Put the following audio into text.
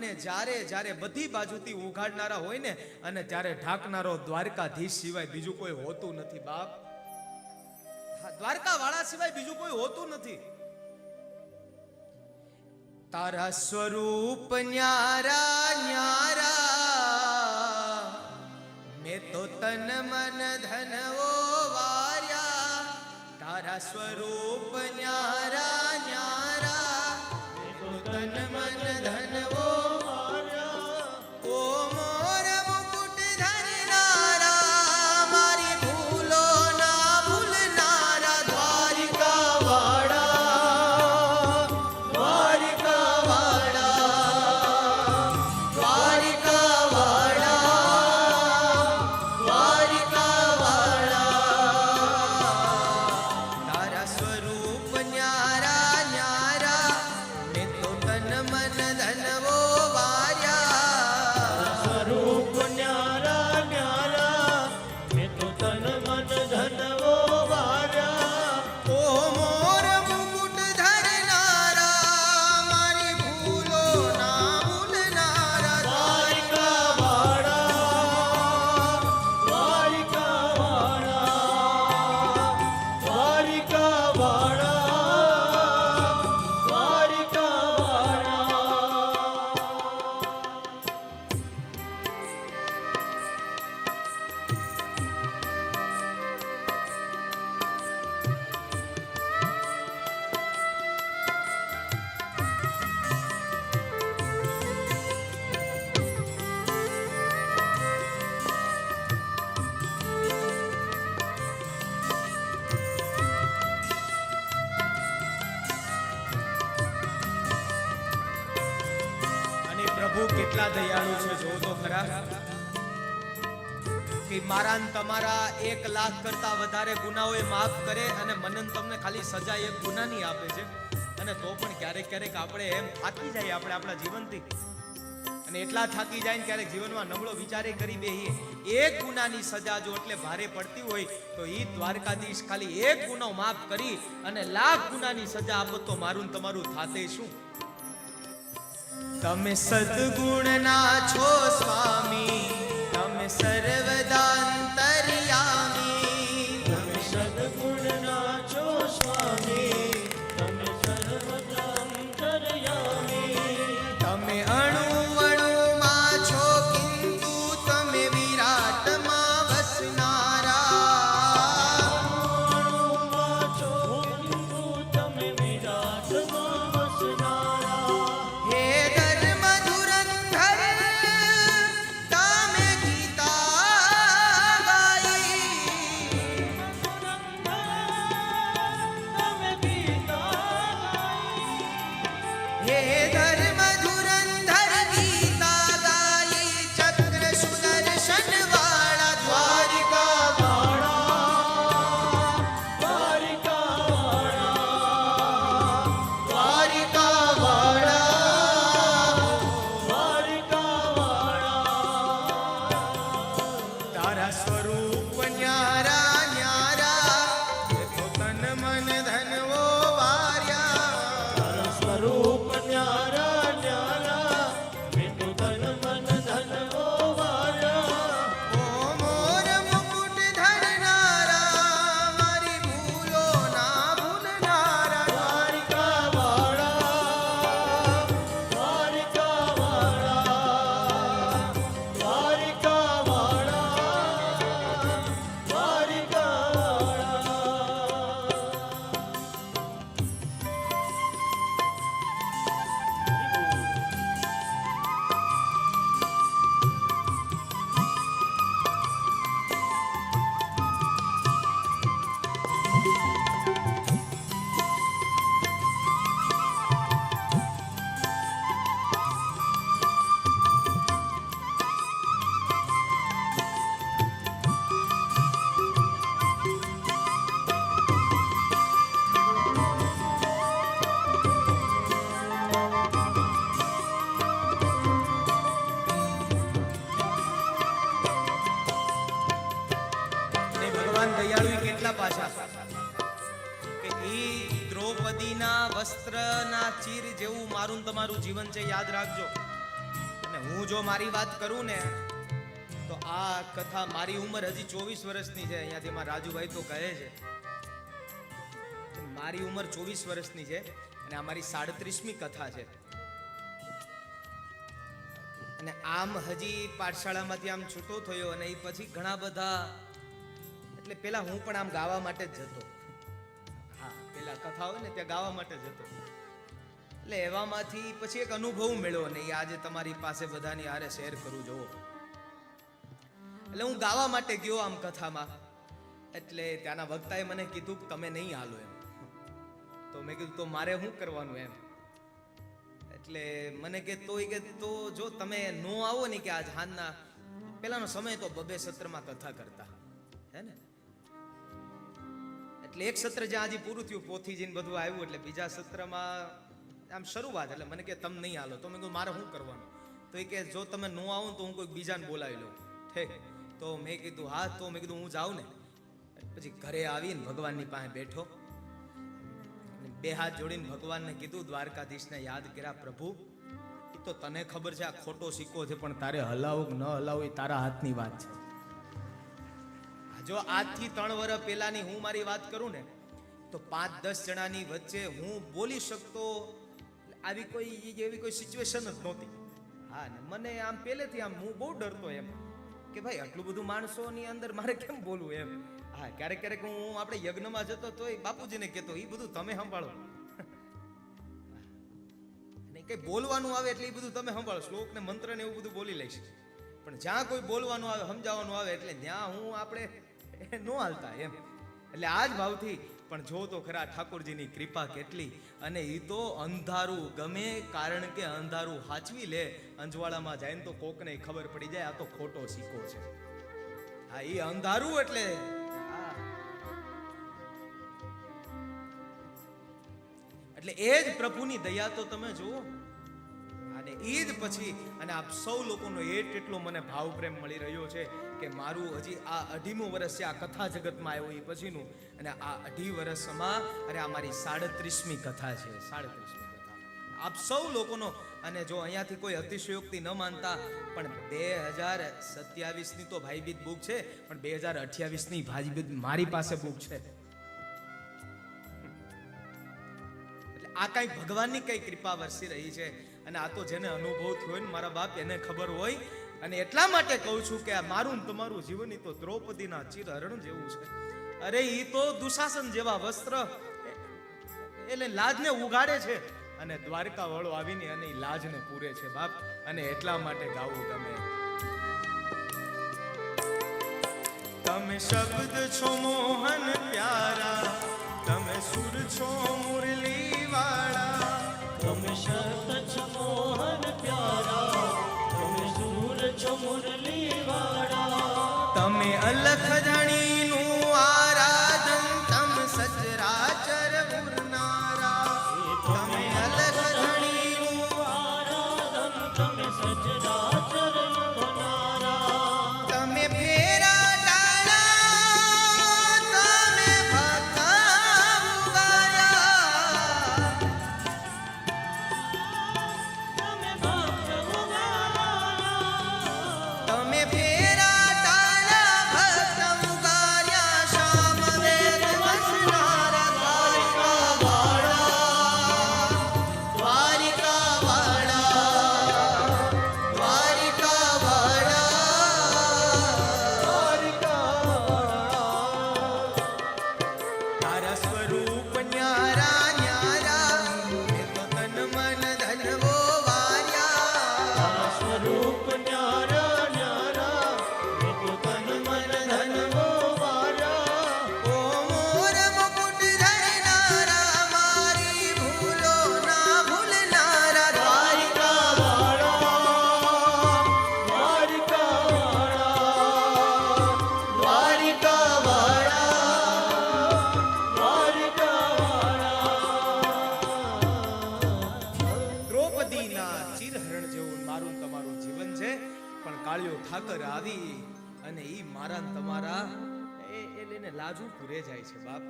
અને જ્યારે જ્યારે બધી બાજુથી ઉઘાડનારા હોય ને, અને ત્યારે ઢાંકનારો દ્વારકાધીશ સિવાય બીજું કોઈ હોતું નથી, બાપ. દ્વારકા વાળા સિવાય બીજું કોઈ હોતું નથી. તારા સ્વરૂપ ન્યારા ન્યારા. મેં તો તન મન ધન ઓ વાર્યા. તારા સ્વરૂપ ન્યારા. કેટલા દયાળુ છે જો તો ખરા. કે મારા તમારા એક લાખ કરતા વધારે ગુનાઓ એ માફ કરે અને મને તમને ખાલી સજા એક ગુનાની આપે છે. અને તો પણ ક્યારેક ક્યારેક આપણે એમ થાકી જાય આપણે આપણા જીવનથી. અને એટલા થાકી જાય ને ક્યારેક જીવનમાં નબળો વિચારે કરી બેહીએ. એક ગુનાની સજા જો એટલે ભારે પડતી હોય, તો એ દ્વારકાધીશ ખાલી એક ગુનો માફ કરી અને લાખ ગુનાની સજા આપો તો મારું તમારું થાતે શું? તમે સદગુણના છો સ્વામી તમે સર્વદા વસ્ત્રના ચીર જેવું મારું તમારું જીવન છે, યાદ રાખજો. હું જો મારી વાત કરું ને, તો આ કથા મારી ઉંમર હજી ચોવીસ વર્ષની છે. અહીંયાથી મારા રાજુભાઈ તો કહે છે. મારી ઉંમર ચોવીસ વર્ષની છે અને આ મારી સાડત્રીસમી કથા છે. અને આમ હજી પાઠશાળામાંથી આમ છૂટો થયો અને એ પછી ઘણા બધા, એટલે પેલા હું પણ આમ ગાવા માટે જ જતો. હા, પેલા કથા હોય ને, ત્યાં ગાવા માટે જતો. એટલે એવામાંથી પછી એક અનુભવ મેળવો ને આજે તમારી પાસે બધાની હારે શેર કરું જોવો એટલે હું ગાવા માટે ગયો આમ કથામાં. એટલે ત્યાંના વક્તાએ મને કીધું કે તમે નહીં હાલો એમ. તો મેં કીધું, તો મારે શું કરવાનું એમ? એટલે મને કે તો કે, તો જો તમે નો આવો ને કે આજ હાનના પેલાનો સમય તો બબે સત્રમાં કથા કરતા. હે ને? એટલે એક સત્ર જ્યાં હજી પૂરું થયું પોથી બધું આવ્યું, એટલે બીજા સત્રમાં આમ શરૂઆત, એટલે મને કે તમે નહીં હાલો. તો મેં કીધું, મારે શું કરવાનું? તો એ કે, જો તમે ન આવો તો હું કોઈ બીજાને બોલાવી લઉં. ઠીક તો મેં કીધું, હા. તો મેં કીધું, હું જાઉં ને. પછી ઘરે આવીને ભગવાનની પાસે બેઠો. બે હાથ જોડીને ભગવાનને કીધું, દ્વારકાધીશને યાદ કર્યા પ્રભુ. એ તો તને ખબર છે આ ખોટો સિક્કો છે, પણ તારે હલાવો ન હલાવો એ તારા હાથની વાત છે. જો આજથી ત્રણ વર્ષ પહેલાની હું મારી વાત કરું ને, તો પાંચ દસ જણાની વચ્ચે હું બોલી શકતો આવી કોઈ એવી કોઈ સિચ્યુએશન જ નહોતી. હા, ને મને આમ પહેલેથી આમ હું બહુ ડરતો એમ કે ભાઈ, આટલું બધું માણસોની અંદર મારે કેમ બોલવું એમ? હા, ક્યારેક ક્યારેક હું આપણે યજ્ઞમાં જતો તો એ બાપુજીને કહેતો એ બધું તમે સંભાળો. અને કંઈ બોલવાનું આવે એટલે એ બધું તમે સંભાળો. શ્લોક ને મંત્ર ને એવું બધું બોલી લઈશ. પણ જ્યાં કોઈ બોલવાનું આવે, સમજાવવાનું આવે એટલે ત્યાં હું આપણે નો હાલતા એમ. એટલે આ જ ભાવથી પણ જો તો ખરા ઠાકોરજીની કૃપા કેટલી? અને એ તો અંધારું ગમે, કારણ કે અંધારું હાચવી લે. અંજવાળામાં જાય ને તો કોકને ખબર પડી જાય, આ તો ખોટો સિક્કો છે. હા એ અંધારું એટલે. એટલે એ જ પ્રભુની દયા તો તમે જુઓ. એ જ પછી અને આપ સૌ લોકોનો એટ એટલો મને ભાવ પ્રેમ મળી રહ્યો છે કે મારું હજી આ અઢીમું વર્ષ છે, આ કથા જગતમાં આવ્યો એ પછીનું. અને આ અઢી વર્ષમાં, અરે આ મારી સાડત્રીસમી કથા છે, સાડત્રીસમી આપ સૌ લોકોનો, અને જો અહીંયાથી કોઈ અતિશયોક્તિ ન માનતા, પણ બે હજાર સત્યાવીસની તો ભાઈબીજ બુક છે, પણ બે હજાર અઠ્યાવીસની ભાઈબીજ મારી પાસે બુક છે. આ કઈ ભગવાનની કઈ કૃપા વરસી રહી છે. અને આ તો જેને અનુભવ થયો ને મારા બાપ, એને ખબર હોય. અને એટલા માટે કહું છું કે આ મારું તમારું જીવન તો દ્રૌપદીના ચિરહરણ જેવું છે. અરે એ તો દુશાસન જેવા વસ્ત્ર એટલે લાજને ઉગાડે છે અને દ્વારકા વાળો આવીને અને લાજને પૂરે છે બાપ. અને એટલા માટે ગાવું ગમે તમે શબ્દ છો મોહન પ્યારા, તમે સુર છો મુરલી વાળા તમે ઠાકર આવી અને ઈ મારા તમારા એ એ લઈને લાજુ પૂરે જાય છે બાપ.